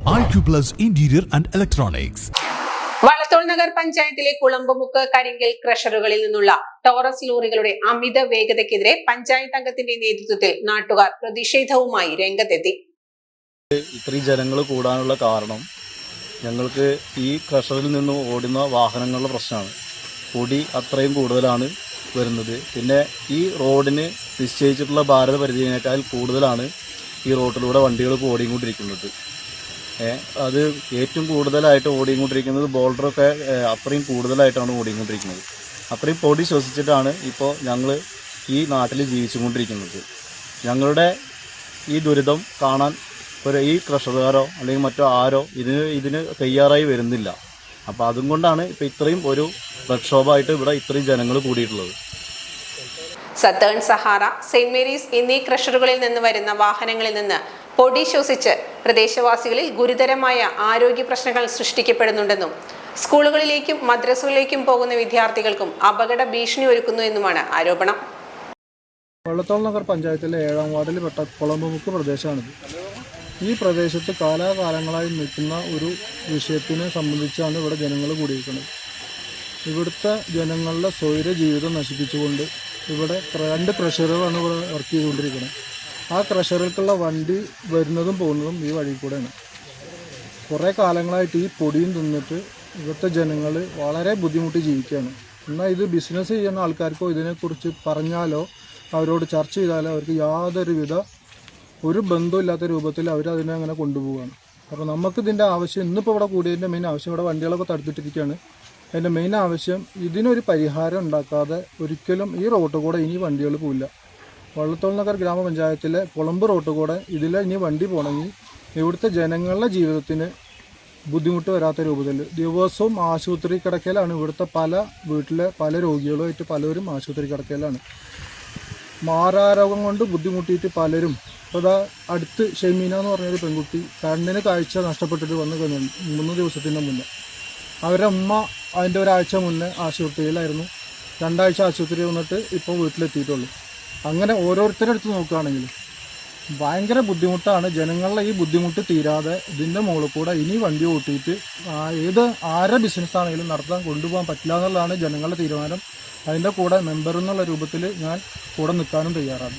Acuplus Interior and Electronics. Vallathol Nagar പഞ്ചായത്തിലെ കുളമ്പുമുക്ക് കരിങ്കൽ ക്രഷറുകളിൽ നിന്നുള്ള ടോറസ് ലോറികളുടെ അമിത വേഗതയ്ക്കെതിരെ പഞ്ചായത്ത് അംഗത്തിന്റെ നേതൃത്വത്തിൽ നാട്ടുകാർ പ്രതിഷേധവുമായി രംഗത്തെത്തി. ഇത്രയും ജനങ്ങൾ കൂടാനുള്ള കാരണം ഞങ്ങൾക്ക് ഈ ക്രഷറിൽ നിന്നും ഓടുന്ന വാഹനങ്ങളുടെ പ്രശ്നമാണ്. പൊടി അത്രയും കൂടുതലാണ് വരുന്നത്. പിന്നെ ഈ റോഡിന് നിശ്ചയിച്ചിട്ടുള്ള ഭാരത പരിധിയേക്കാൾ കൂടുതലാണ് ഈ റോഡിലൂടെ വണ്ടികൾ ഇപ്പോൾ ഓടിക്കൊണ്ടിരിക്കുന്നത് അത് ഏറ്റവും കൂടുതലായിട്ട് ഓടിക്കൊണ്ടിരിക്കുന്നത് ബോൾഡറൊക്കെ അത്രയും കൂടുതലായിട്ടാണ് ഓടിക്കൊണ്ടിരിക്കുന്നത്. അത്രയും പൊടി ശ്വസിച്ചിട്ടാണ് ഇപ്പോൾ ഞങ്ങൾ ഈ നാട്ടിൽ ജീവിച്ചുകൊണ്ടിരിക്കുന്നത്. ഞങ്ങളുടെ ഈ ദുരിതം കാണാൻ ഒരു ഈ ക്രഷറുകാരോ അല്ലെങ്കിൽ മറ്റോ ആരോ ഇതിന് ഇതിന് തയ്യാറായി വരുന്നില്ല. അപ്പോൾ അതും കൊണ്ടാണ് ഇപ്പോൾ ഇത്രയും ഒരു പ്രക്ഷോഭമായിട്ട് ഇവിടെ ഇത്രയും ജനങ്ങൾ കൂടിയിട്ടുള്ളത്. സത്തേൺ സഹാറ സെന്റ് മേരീസ് എന്നീ ക്രഷറുകളിൽ നിന്ന് വരുന്ന വാഹനങ്ങളിൽ നിന്ന് പൊടി ശ്വസിച്ച് പ്രദേശവാസികളിൽ ഗുരുതരമായ ആരോഗ്യ പ്രശ്നങ്ങൾ സൃഷ്ടിക്കപ്പെടുന്നുണ്ടെന്നും സ്കൂളുകളിലേക്കും മദ്രസകളിലേക്കും പോകുന്ന വിദ്യാർത്ഥികൾക്കും അപകട ഭീഷണി ഒരുക്കുന്നു എന്നുമാണ് ആരോപണം. വള്ളത്തോൾ നഗർ പഞ്ചായത്തിലെ ഏഴാം വാർഡിൽ പെട്ട കുളമ്പുമുക്ക് പ്രദേശമാണിത്. ഈ പ്രദേശത്ത് കാലാകാലങ്ങളായി നിൽക്കുന്ന ഒരു വിഷയത്തിനെ സംബന്ധിച്ചാണ് ഇവിടെ ജനങ്ങൾ കൂടിയിരിക്കുന്നത്. ഇവിടുത്തെ ജനങ്ങളുടെ സ്വൈര ജീവിതം നശിപ്പിച്ചുകൊണ്ട് ഇവിടെ രണ്ട് ക്രഷറുകളാണ് ഇവിടെ വർക്ക് ചെയ്തുകൊണ്ടിരിക്കുന്നത്. ആ ക്രഷറിലേക്കുള്ള വണ്ടി വരുന്നതും പോകുന്നതും ഈ വഴി കൂടെയാണ്. കുറേ കാലങ്ങളായിട്ട് ഈ പൊടിയും തിന്നിട്ട് ഇവിടുത്തെ ജനങ്ങൾ വളരെ ബുദ്ധിമുട്ടി ജീവിക്കുകയാണ്. എന്നാൽ ഇത് ബിസിനസ് ചെയ്യുന്ന ആൾക്കാർക്കോ ഇതിനെക്കുറിച്ച് പറഞ്ഞാലോ അവരോട് ചർച്ച ചെയ്താലോ അവർക്ക് യാതൊരുവിധ ഒരു ബന്ധമില്ലാത്ത രൂപത്തിൽ അവർ അതിനെ അങ്ങനെ കൊണ്ടുപോവുകയാണ്. അപ്പോൾ നമുക്കിതിന്റെ ആവശ്യം ഇന്നിപ്പോൾ ഇവിടെ കൂടിയതിന്റെ മെയിൻ ആവശ്യം ഇവിടെ വണ്ടികളൊക്കെ തടുത്തിട്ടിരിക്കുകയാണ്. അതിന്റെ മെയിൻ ആവശ്യം ഇതിനൊരു പരിഹാരം ഉണ്ടാക്കാതെ ഒരിക്കലും ഈ റോഡ് കൂടെ ഇനി വണ്ടികൾ പോവില്ല. വള്ളത്തോൾ നഗർ ഗ്രാമപഞ്ചായത്തിലെ കുളമ്പ് റോഡ് കൂടെ ഇതിലെ ഇനി വണ്ടി പോകണമെങ്കിൽ ഇവിടുത്തെ ജനങ്ങളുടെ ജീവിതത്തിന് ബുദ്ധിമുട്ട് വരാത്ത രൂപത്തിൽ. ദിവസവും ആശുപത്രി കിടക്കലാണ് ഇവിടുത്തെ പല വീട്ടിലെ പല രോഗികളുമായിട്ട് പലരും ആശുപത്രി കിടക്കലാണ് മാറാരോഗം കൊണ്ട് ബുദ്ധിമുട്ടിയിട്ട് പലരും. ഇപ്പോൾ ഇതാ അടുത്ത് ഷെമീന എന്ന് പറഞ്ഞൊരു പെൺകുട്ടി കണ്ണിന് കാഴ്ച നഷ്ടപ്പെട്ടിട്ട് വന്നു കഴിഞ്ഞു മൂന്ന് ദിവസത്തിന്റെ മുന്നേ. അവരമ്മ അതിന്റെ ഒരാഴ്ച മുന്നേ ആശുപത്രിയിലായിരുന്നു. രണ്ടാഴ്ച ആശുപത്രി വന്നിട്ട് ഇപ്പോൾ വീട്ടിലെത്തിയിട്ടുള്ളൂ. അങ്ങനെ ഓരോരുത്തരുടെ അടുത്ത് നോക്കുകയാണെങ്കിൽ ഭയങ്കര ബുദ്ധിമുട്ടാണ്. ജനങ്ങളുടെ ഈ ബുദ്ധിമുട്ട് തീരാതെ ഇതിന്റെ മുകളിൽ കൂടെ ഇനി വണ്ടി ഓട്ടിയിട്ട് ഏത് ആരെ ബിസിനസ് ആണെങ്കിലും നടത്താൻ കൊണ്ടുപോകാൻ പറ്റില്ല എന്നുള്ളതാണ് ജനങ്ങളുടെ തീരുമാനം. അതിന്റെ കൂടെ മെമ്പർ എന്നുള്ള രൂപത്തിൽ ഞാൻ കൂടെ നിൽക്കാനും തയ്യാറാണ്.